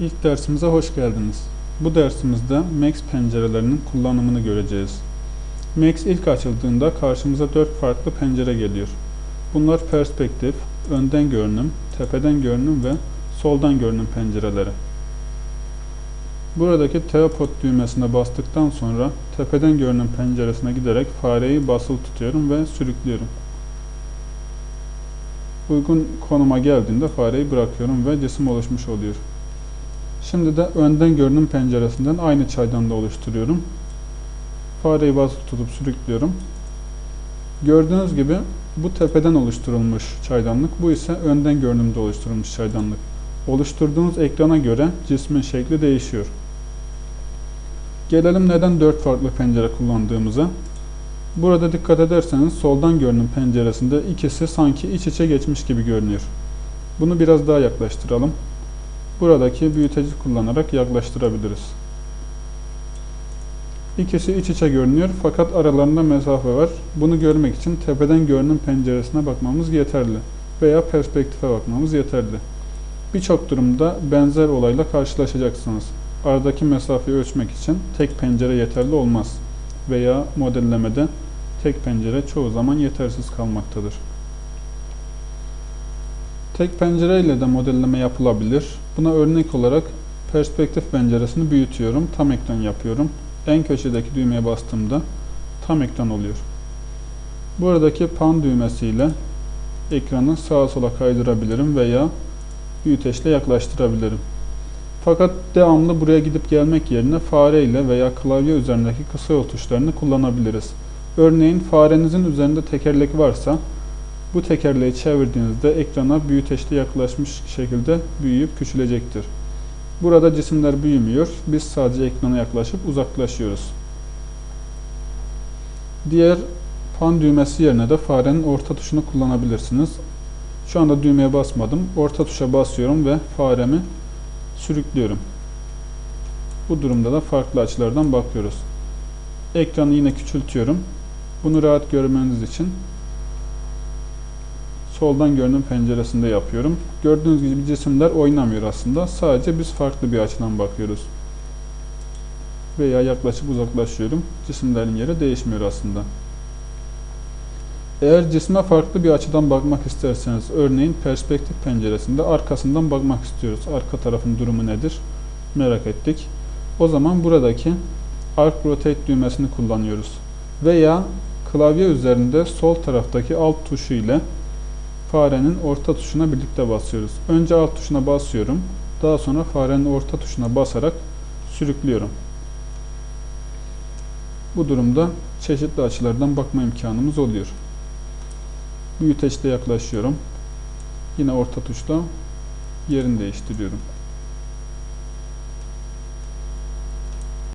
İlk dersimize hoş geldiniz. Bu dersimizde Max pencerelerinin kullanımını göreceğiz. Max ilk açıldığında karşımıza dört farklı pencere geliyor. Bunlar perspektif, önden görünüm, tepeden görünüm ve soldan görünüm pencereleri. Buradaki teleport düğmesine bastıktan sonra tepeden görünüm penceresine giderek fareyi basılı tutuyorum ve sürüklüyorum. Uygun konuma geldiğinde fareyi bırakıyorum ve cisim oluşmuş oluyor. Şimdi de önden görünüm penceresinden aynı çaydanlığı oluşturuyorum. Fareyi basılı tutup sürüklüyorum. Gördüğünüz gibi bu tepeden oluşturulmuş çaydanlık, bu ise önden görünümde oluşturulmuş çaydanlık. Oluşturduğunuz ekrana göre cismin şekli değişiyor. Gelelim neden dört farklı pencere kullandığımıza. Burada dikkat ederseniz soldan görünüm penceresinde ikisi sanki iç içe geçmiş gibi görünüyor. Bunu biraz daha yaklaştıralım. Buradaki büyüteci kullanarak yaklaştırabiliriz. İkisi iç içe görünüyor fakat aralarında mesafe var. Bunu görmek için tepeden görünüm penceresine bakmamız yeterli veya perspektife bakmamız yeterli. Birçok durumda benzer olayla karşılaşacaksınız. Aradaki mesafeyi ölçmek için tek pencere yeterli olmaz veya modellemede tek pencere çoğu zaman yetersiz kalmaktadır. Tek pencere ile de modelleme yapılabilir. Buna örnek olarak perspektif penceresini büyütüyorum, tam ekran yapıyorum. En köşedeki düğmeye bastığımda tam ekran oluyor. Buradaki pan düğmesiyle ekranı sağa sola kaydırabilirim veya büyüteçle yaklaştırabilirim. Fakat devamlı buraya gidip gelmek yerine fare ile veya klavye üzerindeki kısa yol tuşlarını kullanabiliriz. Örneğin farenizin üzerinde tekerlek varsa bu tekerleği çevirdiğinizde ekrana büyüteçte yaklaşmış şekilde büyüyüp küçülecektir. Burada cisimler büyümüyor. Biz sadece ekrana yaklaşıp uzaklaşıyoruz. Diğer pan düğmesi yerine de farenin orta tuşunu kullanabilirsiniz. Şu anda düğmeye basmadım. Orta tuşa basıyorum ve faremi sürüklüyorum. Bu durumda da farklı açılardan bakıyoruz. Ekranı yine küçültüyorum. Bunu rahat görmeniz için soldan görünüm penceresinde yapıyorum. Gördüğünüz gibi cisimler oynamıyor aslında. Sadece biz farklı bir açıdan bakıyoruz. Veya yaklaşıp uzaklaşıyorum. Cisimlerin yeri değişmiyor aslında. Eğer cisme farklı bir açıdan bakmak isterseniz, örneğin perspektif penceresinde arkasından bakmak istiyoruz. Arka tarafın durumu nedir? Merak ettik. O zaman buradaki Arc Rotate düğmesini kullanıyoruz. Veya klavye üzerinde sol taraftaki alt tuşu ile farenin orta tuşuna birlikte basıyoruz. Önce alt tuşuna basıyorum. Daha sonra farenin orta tuşuna basarak sürüklüyorum. Bu durumda çeşitli açılardan bakma imkanımız oluyor. Büyüteçte yaklaşıyorum. Yine orta tuşla yerini değiştiriyorum.